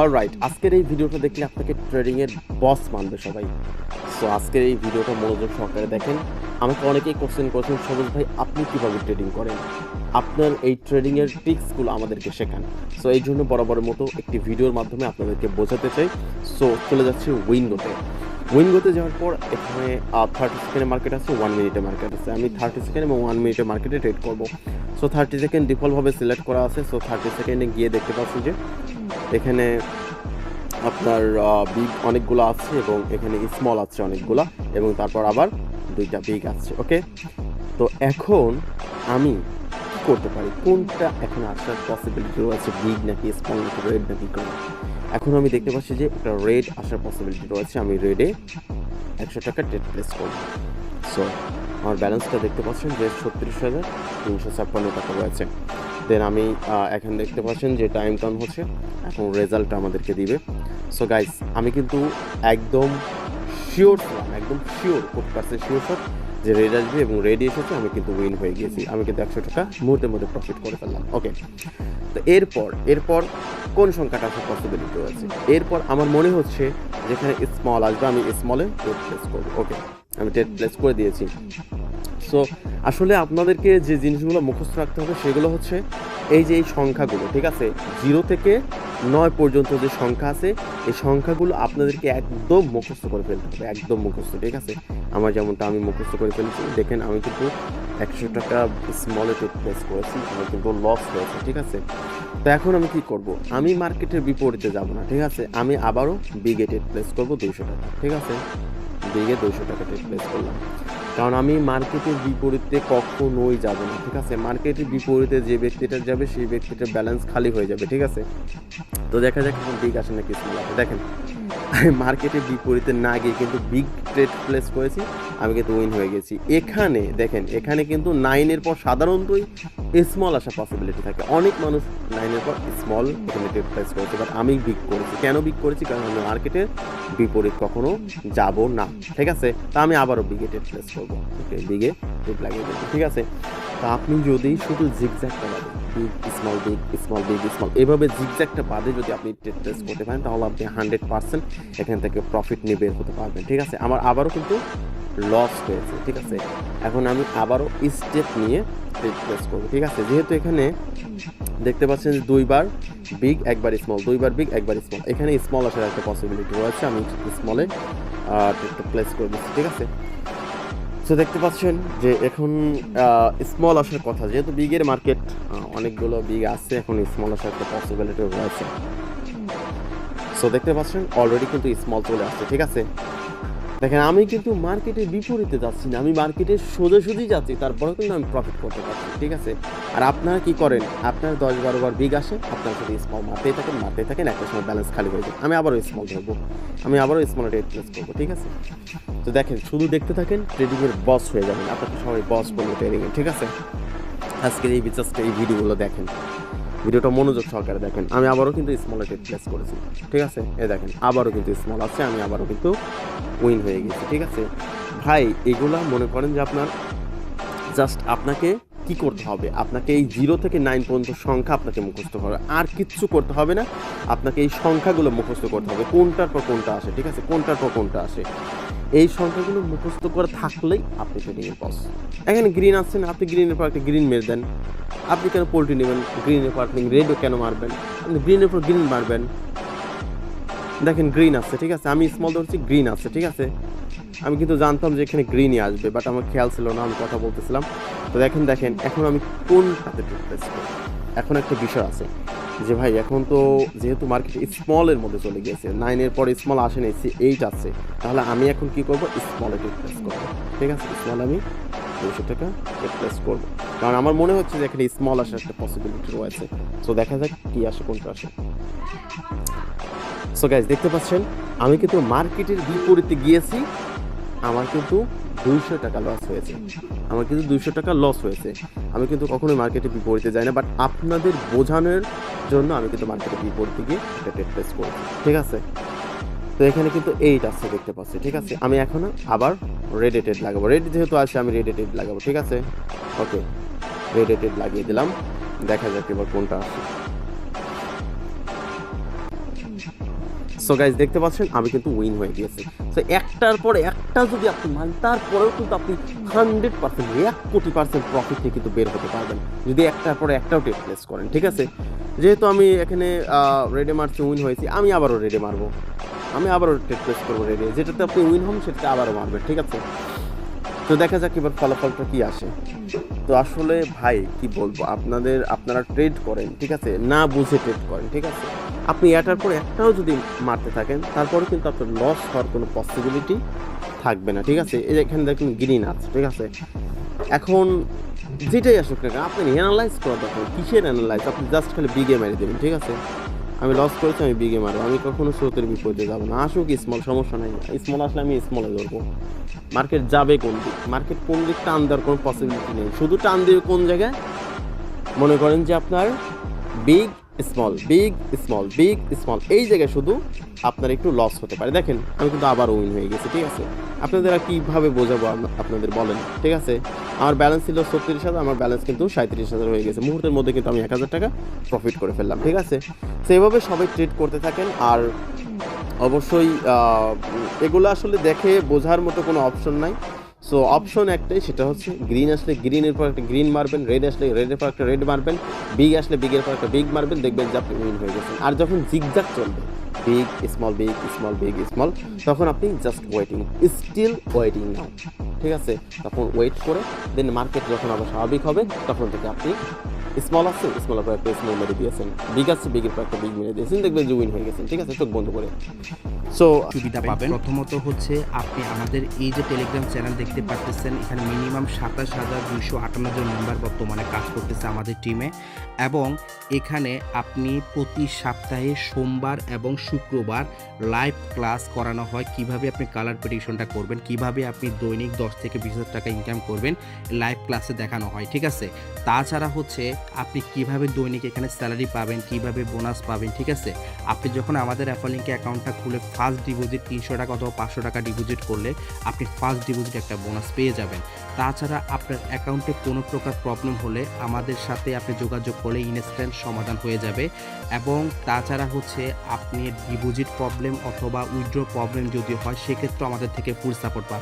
Alright আজকের এই ভিডিওটা দেখলে আপনাকে ট্রেডিংয়ের বস মানবে সবাই। সো আজকের এই ভিডিওটা মনোযোগ সহকারে দেখেন। আমাকে অনেকেই কোশ্চেন করেছেন, সবুজ ভাই, আপনি কীভাবে ট্রেডিং করেন? আপনার এই ট্রেডিংয়ের টিক্সগুলো আমাদেরকে শেখান। সো এই জন্য বরাবরের মতো একটি ভিডিওর মাধ্যমে আপনাদেরকে বোঝাতে চাই। সো চলে যাচ্ছে উইন্ডোতে উইন্ডোতে যাওয়ার পর এখানে থার্টি সেকেন্ডের মার্কেট আছে ওয়ান মিনিটের মার্কেট আছে। আমি থার্টি সেকেন্ড এবং ওয়ান মিনিটের মার্কেটে ট্রেড করব। সো থার্টি সেকেন্ড ডিফল্টভাবে সিলেক্ট করা আছে। সো থার্টি সেকেন্ডে গিয়ে দেখতে পাচ্ছি যে এখানে আপনার বিগ অনেকগুলো আছে এবং এখানে স্মল আছে অনেকগুলো এবং তারপর আবার দুইটা বিগ আছে ওকে তো এখন আমি করতে পারি? কোনটা এখন আসার পসিবিলিটি রয়েছে? বিগ নাকি স্মল নাকি রেড নাকি কোন এখন আমি দেখতে পাচ্ছি যে একটা রেড আসার পসিবিলিটি রয়েছে। আমি রেডে একশো টাকা ট্রেড প্লেস করব। সো আমার ব্যালেন্সটা দেখতে পাচ্ছেন যে ছত্রিশ হাজার তিনশো ছাপ্পান্ন টাকা রয়েছে। দেন আমি এখন দেখতে পাচ্ছেন যে টাইম টাউন হচ্ছে এখন রেজাল্টটা আমাদেরকে দিবে। সো গাইস আমি কিন্তু একদম শিওর ছিলাম, একদম শিওর কোটি পার্সেন্ট শিওর সব যে রেড আসবে এবং রেডি এসেছে, আমি কিন্তু উইন হয়ে গিয়েছি। আমি কিন্তু একশো টাকা মুহূর্তের মধ্যে প্রফিট করে ফেললাম। ওকে তো এরপর এরপর কোন সংখ্যাটা আসার পসিবিলিটি রয়েছে এরপর আমার মনে হচ্ছে যেখানে স্মল আসবে, আমি স্মলে টেট প্লেস করব। ওকে আমি টেট প্লেস করে দিয়েছি। সো আসলে আপনাদেরকে যে জিনিসগুলো মুখস্থ রাখতে হবে সেগুলো হচ্ছে এই যে এই সংখ্যাগুলো, ঠিক আছে? জিরো থেকে নয় পর্যন্ত যে সংখ্যা আছে, এই সংখ্যাগুলো আপনাদেরকে একদম মুখস্থ করে ফেলতে হবে, একদম মুখস্থ, ঠিক আছে? আমার যেমনটা আমি মুখস্থ করে ফেলেছি, দেখেন আমি কিন্তু একশো টাকা স্মলে প্লেস করেছি আমার কিন্তু লস হয়েছে ঠিক আছে? তো এখন আমি কি করব? আমি মার্কেটের বিপরীতে যাব না, ঠিক আছে? আমি আবারও বিগে টেট প্লেস করব, দুইশো টাকা, ঠিক আছে? বিগে দুইশো টাকা টেট প্লেস করলাম। কারণ আমি মার্কেটের বিপরীতে কখনোই যাব না, ঠিক আছে? মার্কেটের বিপরীতে যে ব্যক্তিটা যাবে, সেই ব্যক্তিটার ব্যালেন্স খালি হয়ে যাবে, ঠিক আছে? তো দেখা যাক এখন বিগ আসে না কিছু দেখেন আমি মার্কেটের বিপরীতে না গিয়ে কিন্তু বিগ ট্রেড প্লেস করেছি, আমি কিন্তু উইন হয়ে গেছি। এখানে দেখেন, এখানে কিন্তু নাইনের পর সাধারণতই স্মল আসা পসিবিলিটি থাকে। অনেক মানুষ নাইনের পর স্মল এখানে ট্রেড প্লেস করেছে বাট আমি বিগ করেছি। কেন বিগ করেছি? কারণ আমি মার্কেটের বিপরীত কখনো যাব না। ঠিক আছে? তা আমি আবারও বিগে ট্রেড প্লেস করব। বিগে ট্রেড লাগিয়ে দেবো। ঠিক আছে? তা আপনি যদি শুধু জিগজ্যাগটা বাদে big small big small big small এভাবে জিগজ্যাগটা বাদে যদি আপনি ট্রেড প্লেস করতে পারেন, তাহলে আপনি হান্ড্রেড পার্সেন্ট এখান থেকে প্রফিট নিয়ে বের হতে পারবেন, ঠিক আছে? আমার আবারও কিন্তু লস হয়েছে, ঠিক আছে? এখন আমি আবারও স্টেপ নিয়ে ট্রেড প্লেস করব, ঠিক আছে? যেহেতু এখানে দেখতে পাচ্ছেন যে দুইবার বিগ একবার স্মল দুইবার বিগ একবার স্মল এখানে স্মল আসার একটা পসিবিলিটি রয়েছে, আমি স্মলে ট্রেডটা প্লেস করে দিচ্ছি, ঠিক আছে? সো দেখতে পাচ্ছেন যে এখন স্মল আসার কথা। যেহেতু বিগের মার্কেট অনেকগুলো বিগ আছে, এখন স্মল আসার একটা পসিবিলিটি রয়েছে। সো দেখতে পাচ্ছেন অলরেডি কিন্তু স্মল চলে আসছে, ঠিক আছে? দেখেন, আমি কিন্তু মার্কেটের বিপরীতে যাচ্ছি না, আমি মার্কেটের সোজাসুজি যাচ্ছি, তারপরেও কিন্তু আমি প্রফিট করতে পারছি ঠিক আছে? আর আপনারা কি করেন? আপনার দশ বারো বার বিগ আসে, আপনার সাথে স্মল মারতেই থাকেন মারতেই থাকেন, একটা সময় ব্যালেন্স খালি হয়ে যায়। আমি আবারও স্মল ধরবো, আমি আবারও স্মল রেট প্লেস করব, ঠিক আছে? তো দেখেন, শুধু দেখতে থাকেন ট্রেডিংয়ের বস হয়ে যাবেন, আপনাকে সবাই বস বলব ট্রেডিংয়ে ঠিক আছে? আজকের এই বিচারটা এই ভিডিওগুলো দেখেন। ভিডিওটা মনোযোগ সহকারে দেখেন। আমি আবারও কিন্তু স্মল রেট প্লেস করেছি, ঠিক আছে? এ দেখেন, আবারও কিন্তু স্মল আছে, আমি আবারও কিন্তু উইন হয়ে গেছি, ঠিক আছে? ভাই, এগুলা মনে করেন যে আপনার জাস্ট আপনাকে কি করতে হবে? আপনাকে এই জিরো থেকে নাইন পর্যন্ত সংখ্যা আপনাকে মুখস্থ করতে হবে আর কিচ্ছু করতে হবে না। আপনাকে এই সংখ্যাগুলো মুখস্থ করতে হবে, কোনটার পর কোনটা আসে, ঠিক আছে? কোনটার পর কোনটা আসে? এই সংখ্যাগুলো মুখস্থ করে থাকলেই আপনি ট্রেডিংয়ের বস এখানে গ্রিন আসছেন আপনি গ্রিনের পর একটা গ্রিন মেরে দেন। আপনি কেন পোলট্রি নেবেন? গ্রিনের পর আপনি রেডও কেন মারবেন? আপনি গ্রিনের পর গ্রিন মারবেন। দেখেন গ্রিন আছে, ঠিক আছে? আমি স্মল ধরছি গ্রিন আছে, ঠিক আছে? আমি কিন্তু জানতাম যে এখানে গ্রিনই আসবে বাট আমার খেয়াল ছিল না, আমি কথা বলতেছিলাম। তো দেখেন দেখেন, এখন আমি কোন হাতে করব এখন একটা বিষয় আছে। যে ভাই, এখন তো যেহেতু মার্কেট স্মলের মধ্যে চলে গিয়েছে নাইনের পর স্মল আসে নাই এইট আছে, তাহলে আমি এখন কি করব? স্মলে প্রেস করব। ঠিক আছে? স্মল আমি দুশো টাকা প্রেস করব। কারণ আমার মনে হচ্ছে যে এখানে স্মল আসার একটা পসিবিলিটি রয়েছে। সো দেখা যাক কি আসে, কোনটা আসে। সো গাইজ দেখতে পাচ্ছেন, আমি কিন্তু মার্কেটের বিপরীতে গিয়েছি, আমার কিন্তু দুইশো টাকা লস হয়েছে। আমার কিন্তু দুইশো টাকা লস হয়েছে। আমি কিন্তু কখনোই মার্কেটে বিপরীতে যাই না বাট আপনাদের বোঝানোর জন্য আমি কিন্তু মার্কেটে বিপরীতে গিয়ে টেট প্লেস করছি। ঠিক আছে? তো এখানে কিন্তু এইট আসছে দেখতে পাচ্ছি, ঠিক আছে? আমি এখন আবার রেডেটেড লাগাবো। রেড যেহেতু আছে আমি রেডেটেড লাগাবো, ঠিক আছে? ওকে রেডেটেড লাগিয়ে দিলাম। দেখা যাক এবার কোনটা আসছে সো গাইজ দেখতে পাচ্ছেন, আমি কিন্তু উইন হয়ে গিয়েছি। সো একটার পর একটা যদি আপনি মানেন তারপরেও কিন্তু আপনি হান্ড্রেড পার্সেন্ট এক কোটি পার্সেন্ট প্রফিট নিয়ে কিন্তু বের হতে পারবেন। যদি একটার পর একটাও টেক প্লেস করেন, ঠিক আছে? যেহেতু আমি এখানে রেডে মারছি উইন হয়েছি, আমি আবারও রেডে মারবো। আমি আবারও টেক প্লেস করব রেডে যেটাতে আপনি উইন হন, সেটাতে আবারও মারবেন, ঠিক আছে? তো দেখা যাক এবার ফলাফলটা কি আসে। তো আসলে ভাই, কি বলব, আপনাদের, আপনারা ট্রেড করেন, ঠিক আছে? না বুঝে ট্রেড করেন, ঠিক আছে? আপনি এটার পর একটাও যদি মারতে থাকেন তারপরে কিন্তু আপনার লস হওয়ার কোনো পসিবিলিটি থাকবে না, ঠিক আছে? এই এখানে দেখুন গ্রিন আছে, ঠিক আছে? এখন যেটাই আসুক না আপনি অ্যানালাইজ করা দরকার। কিসের অ্যানালাইজ আপনি জাস্ট খালি বিগে মেরে দেবেন, ঠিক আছে? আমি লস করেছি, আমি বিগে মারবো। আমি কখনো স্রোতের বিপরীতে যাব না। আসুক স্মল সমস্যা নাই। স্মল আসলে আমি স্মলে ধরবো। মার্কেট যাবে কোন দিক? মার্কেট কোন দিক টান দেওয়ার কোনো পসিবিলিটি নেই। শুধু টান দেবে কোন জায়গায়? মনে করেন যে আপনার big small big small big small এই জায়গায় শুধু আপনার একটু লস হতে পারে। দেখেন, আমি কিন্তু আবার উইন হয়ে গেছি, ঠিক আছে? আপনাদের আর কীভাবে বোঝাবো আপনাদের বলেন, ঠিক আছে? আমার ব্যালেন্স ছিল ছত্রিশ হাজার, আমার ব্যালেন্স কিন্তু সাঁত্রিশ হাজার হয়ে গেছে। মুহূর্তের মধ্যে কিন্তু আমি এক হাজার টাকা প্রফিট করে ফেললাম, ঠিক আছে? সেইভাবে সবাই ট্রেড করতে থাকেন আর অবশ্যই এগুলো আসলে দেখে বোঝার মতো কোনো অপশন নাই। সো অপশন একটাই, সেটা হচ্ছে গ্রিন আসলে গ্রিনের পর একটা গ্রিন মারবেন রেড আসলে রেডের পর একটা রেড মারবেন বিগ আসলে বিগের পর একটা বিগ মারবেন, দেখবেন যে আপনি উইন হয়ে গেছেন। আর যখন জিগজাক চলবে big small big small big small তখন আপনি just waiting still waiting now ঠিক আছে? তখন ওয়েট করে দেন মার্কেট যখন আবার স্বাভাবিক হবে, তখন থেকে আপনি স্মল আছে স্মলের পর একটা স্মল মেরে দিয়েছেন। বিগ আছে বিগের পর একটা বিগ মেরে দিয়েছেন। দেখবেন যে উইন হয়ে গেছেন। ঠিক আছে চোখ বন্ধ করে। সো সুবিধা পাবেন। প্রথমত হচ্ছে আপনি আমাদের এই যে টেলিগ্রাম চ্যানেল দেখতে পাচ্ছেন এখানে মিনিমাম সাতাশ হাজার দুইশো আটান্ন জন মেম্বার বর্তমানে কাজ করতেছে আমাদের টিমে এবং এখানে আপনি প্রতি সপ্তাহে সোমবার এবং শুক্রবার লাইভ ক্লাস করানো হয়। কীভাবে আপনি কালার প্রেডিকশনটা করবেন কীভাবে আপনি দৈনিক দশ থেকে বিশ হাজার টাকা ইনকাম করবেন লাইভ ক্লাসে দেখানো হয়। ঠিক আছে? তাছাড়া হচ্ছে আপনি কীভাবে দৈনিক এখানে স্যালারি পাবেন, কীভাবে বোনাস পাবেন, ঠিক আছে? আপনি যখন আমাদের অ্যাপল অ্যাকাউন্টটা খুলে ফার্স্ট ডিপোজিট তিনশো টাকা অথবা পাঁচশো টাকা ডিপোজিট করলে, আপনি ফার্স্ট ডিপোজিট একটা বোনাস পেয়ে যাবেন। তাছাড়া আপনার অ্যাকাউন্টে কোনো প্রকার প্রবলেম হলে আমাদের সাথে আপনি যোগাযোগ করলে ইনস্ট্যান্ট সমাধান হয়ে যাবে। এবং তাছাড়া হচ্ছে আপনি ডিপোজিট প্রবলেম অথবা উইথড্র প্রবলেম যদি হয় সেক্ষেত্রে আমাদের থেকে ফুল সাপোর্ট পাবেন।